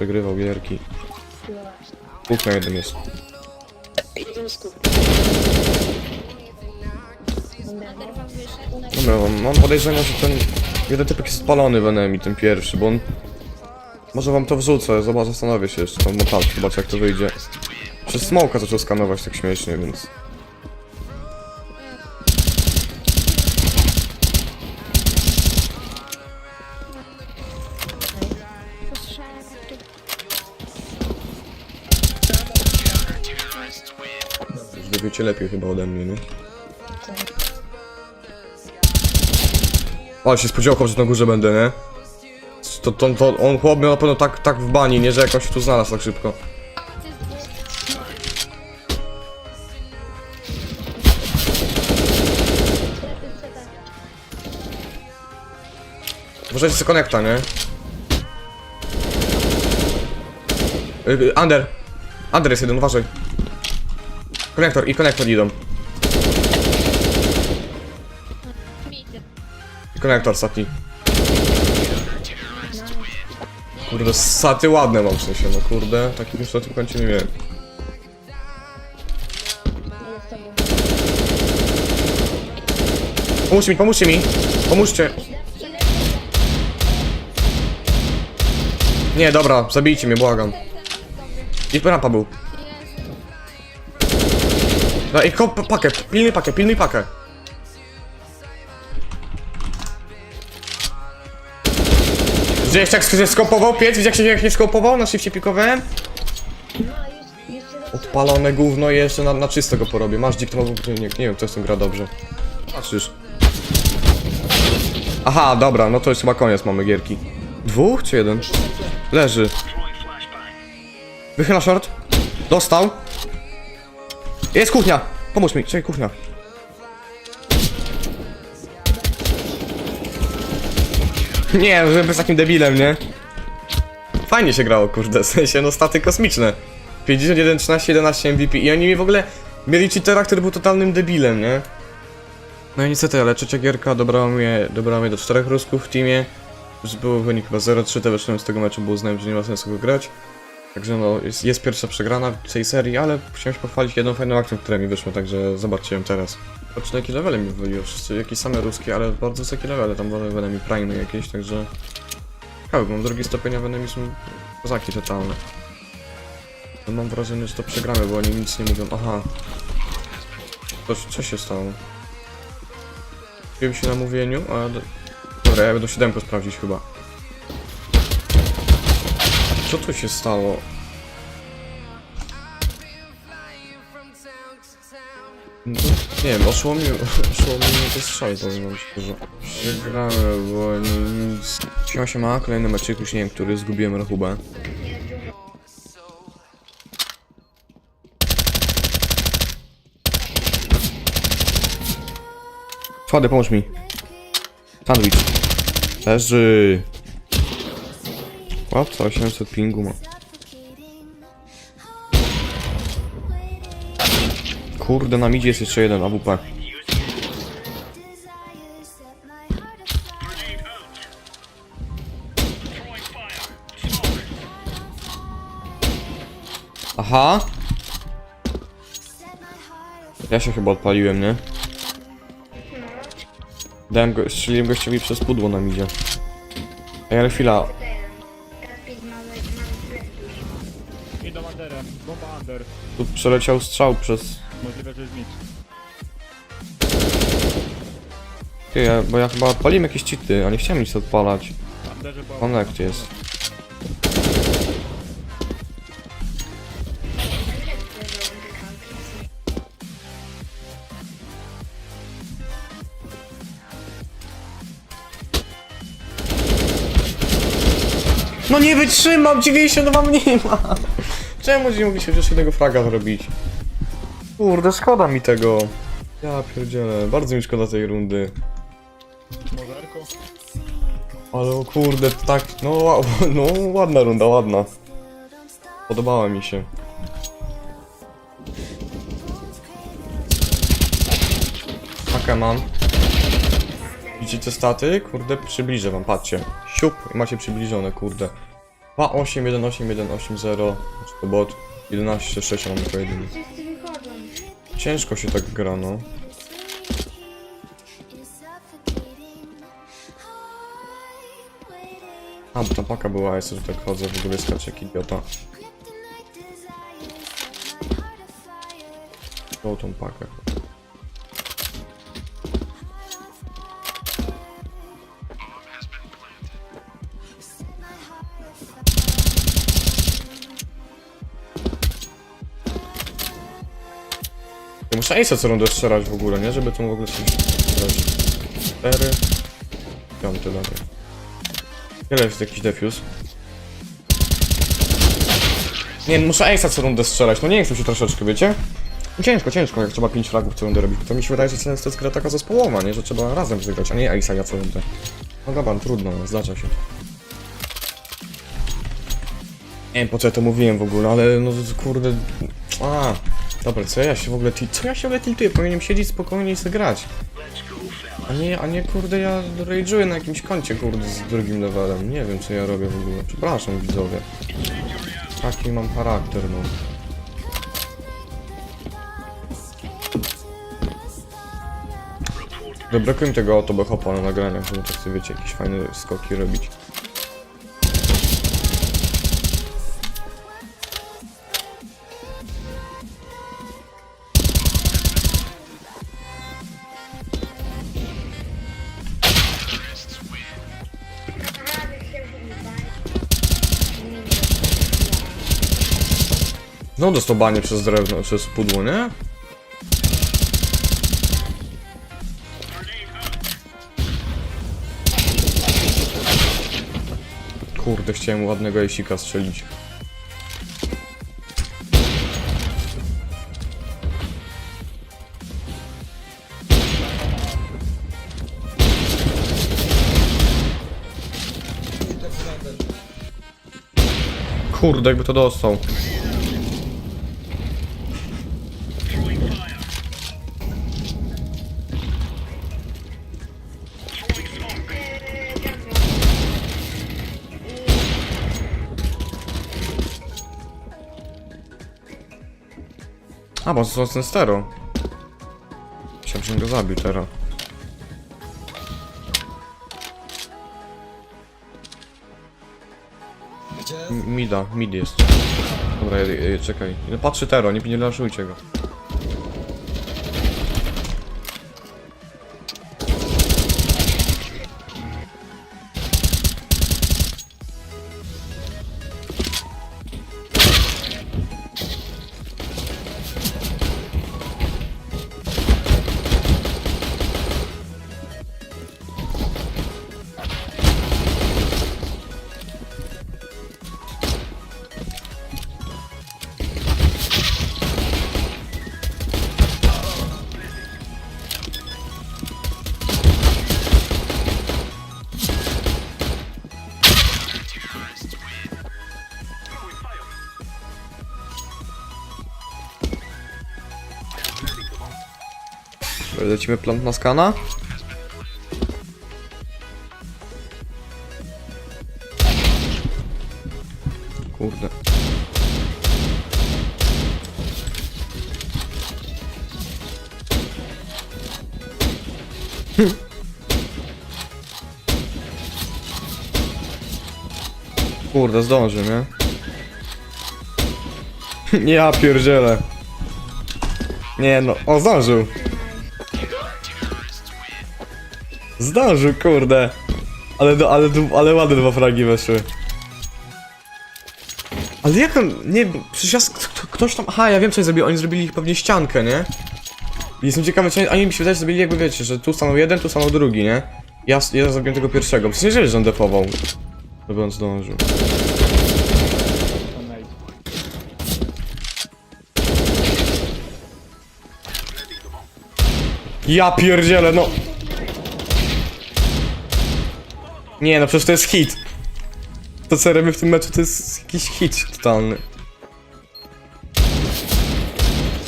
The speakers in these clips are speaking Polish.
przegrywał gierki. Dwóch na jeden jest. Dobra, mam, mam że ten jeden typek jest spalony w enemy, ten pierwszy, bo on... Może wam to wrzucę, zobacz, zastanowię się jeszcze, tam montaż, zobacz jak to wyjdzie. Przez smoka zaczął skanować tak śmiesznie, więc... Lepiej chyba ode mnie, nie? Ale się spodziewał, że na górze będę, nie? To, to, to on chłop miał na pewno tak, tak w bani, nie? Że jakoś tu znalazł tak szybko. Uważajcie sobie konekta, nie? Y, y, Under! Under jest jeden, uważaj. Konektor i konektor idą. I konektor ostatni. Kurde, saty ładne mam w sensie, no kurde, takich już na tym końcu nie miałem. Pomóżcie mi, pomóżcie mi! Pomóżcie! Nie, dobra, zabijcie mnie, błagam. I rampa był. No i kop pakę, pilnuj pakę, pilnuj pakę. Widziałeś jak się skopował piec? Widziałeś jak się, skopował? Na shifcie pikowałem? Odpalone gówno i jeszcze na, na czysto go porobię. Masz dzik. Nie, nie wiem, to jest ten gra dobrze. Patrzysz. Aha, dobra, no to jest chyba koniec, mamy gierki. Dwóch czy jeden? Leży. Wychyla short. Dostał. Jest kuchnia. Pomóż mi, czekaj, kuchnia. Nie, żeby być takim debilem, nie? Fajnie się grało, kurde, w sensie, no staty kosmiczne. 51, 13, 11 MVP i oni mi w ogóle mieli cheatera, który był totalnym debilem, nie? No i niestety, ale trzecia gierka dobrała mnie, dobrała mnie do czterech rusków w teamie. Już był wynik chyba 0-3, to wyszedłem z tego meczu, bo uznałem, że nie ma sensu go grać. Także no, jest, jest pierwsza przegrana w tej serii, ale chciałem się pochwalić jedną fajną akcją, która mi wyszła, także zobaczcie ją teraz. Patrzcie, jakie levele mi wyjęło, wszyscy jakieś same ruskie, ale bardzo wysokie levele, tam były mi prime jakieś, także... Ciekawe, mam drugi stopień, a mi są kozaki totalne. No mam wrażenie, że to przegramy, bo oni nic nie mówią. Aha. To, co się stało? Wiem się na mówieniu, a... Do... Dobra, ja będę siódemkę sprawdzić chyba. Co tu się stało? No, nie wiem, oszło mi, oszło mi te strzały, powiem wam szczerze. Przegramy, bo nic... Siema, siema, kolejny meczyk, już nie wiem, który, zgubiłem rachubę. Schody, pomóż mi. Sandwich. Leży. What? 800 pingu ma. Kurde, na midzie jest jeszcze jeden AWP. Aha. Ja się chyba odpaliłem, nie? Dałem go, strzeliłem gościowi przez pudło na midzie. Ej, ale chwila. Idą underem, bomba under. Tu przeleciał strzał przez... Możliwe, że jest mit. Ty, ja, bo ja chyba odpaliłem jakieś cheaty, a nie chciałem nic odpalać. Underze była Connect jest. No nie wytrzymam, 92 nie ma! Czemu nie mogli się chociaż jednego fraga zrobić? Kurde, szkoda mi tego. Ja pierdzielę, bardzo mi szkoda tej rundy. Mozerko. Ale o kurde, tak, no, no ładna runda, ładna. Podobała mi się. Takę mam. Widzicie staty? Kurde, przybliżę wam, patrzcie. Siup, i macie przybliżone, kurde. 281880, znaczy to bot 11.6 mamy pojedynek. Wszyscy wychodzą. Ciężko się tak gra, no. A, bo ta paka była, ja sobie tak chodzę, w ogóle skaczę jak idiota. Tą tą pakę. Muszę Ace'a co rundę strzelać w ogóle, nie? Żeby to w ogóle coś... Cztery... Piąty dalej. Ile jest jakiś defuse? Nie, muszę Ace'a co rundę strzelać, no nie chcę się troszeczkę, wiecie? Ciężko, ciężko, jak trzeba 5 fragów co rundę robić, to mi się wydaje, że to jest gra taka zespołowa, nie? Że trzeba razem wygrać, a nie Ace'a ja co rundę. No dobra, trudno, no, zdarza się. Nie wiem po co ja to mówiłem w ogóle, ale no kurde... A, dobra, co ja się w ogóle... Co ja się w ogóle tiltuję? Powinienem siedzieć spokojnie i sobie grać. A nie, a nie kurde, ja rage'uję na jakimś koncie, kurde, z drugim levelem. Nie wiem, co ja robię w ogóle. Przepraszam, widzowie. Taki mam charakter, no. Zabrakuje mi tego autobo hopa na nagraniach, żeby tak sobie, wiecie, jakieś fajne skoki robić. No dostobanie przez drewno, przez pudło, nie? Kurde, chciałem ładnego ejsika strzelić. Kurde, jakby to dostał. A, bo jest ten stero. Myślałem, że go zabił teraz. Mida, mid jest. Dobra, czekaj. No patrzy Tero, nie, nie laszujcie go. Lecimy plant na skana? Kurde. Kurde, zdąży, nie? Ja pierdzielę. Nie no, o zdążył. Zdążył, kurde. Ale, do, ale, do, ale ładne dwa fragi weszły. Ale jak on, nie, przecież ja, ktoś tam, aha, ja wiem co oni zrobili, oni zrobili pewnie ściankę, nie? I jestem ciekawy, czy oni, oni mi się wydaje, że zrobili jakby, wiecie, że tu stanął jeden, tu stanął drugi, nie? Ja, ja zrobiłem tego pierwszego, przecież nie wiedzieli, że on defował. Żeby on zdążył. Ja pierdzielę, no. Nie no, przecież to jest hit. To co robię w tym meczu to jest jakiś hit totalny.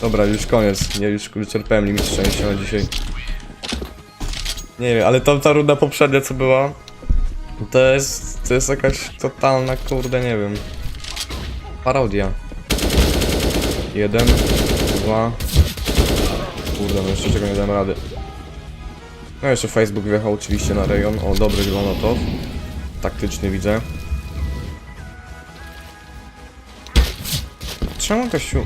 Dobra, już koniec. Ja już wyczerpałem limit szczęścia na dzisiaj. Nie wiem, ale tamta runda poprzednia co była, To jest, to jest jakaś totalna, kurde, nie wiem. Parodia. Jeden, dwa. Kurde, no jeszcze czego nie dałem rady. No jeszcze Facebook wjechał oczywiście na rejon. O, dobry granatow. Taktyczny widzę. Czemu gościu...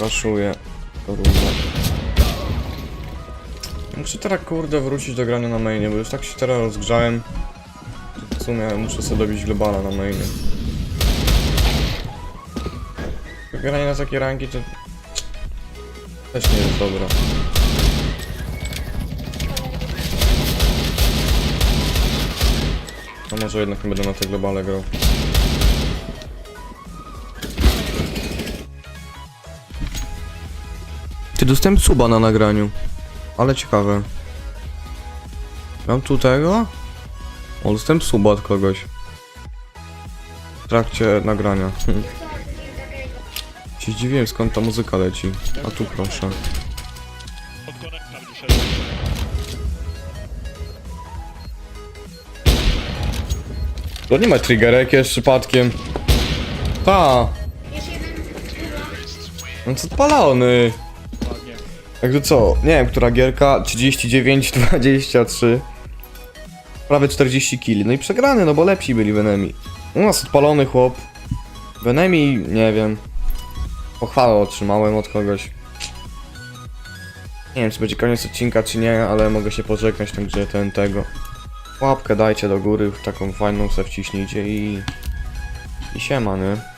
Raszuję. Równo. Muszę teraz kurde wrócić do grania na mainie, bo już tak się teraz rozgrzałem. W sumie muszę sobie dobić globala na mainie. Granie na takie ranki to... Też nie jest dobre. A może jednak nie będę na te globale grał. Ty dostałem suba na nagraniu. Ale ciekawe. Mam tu tego? O, dostałem suba od kogoś. W trakcie nagrania. Się zdziwiłem skąd ta muzyka leci. A tu proszę. To nie ma triggerek jest przypadkiem. Ta. No co odpalony. Ładnie. Jakby co? Nie wiem, która gierka. 39, 23. Prawie 40 killi. No i przegrany, no bo lepsi byli w enemy. U nas odpalony chłop. W enemy, nie wiem. Pochwałę otrzymałem od kogoś. Nie wiem, czy będzie koniec odcinka, czy nie, ale mogę się pożegnać, także ten tego. Łapkę dajcie do góry, taką fajną se wciśnijcie i... I siema, nie?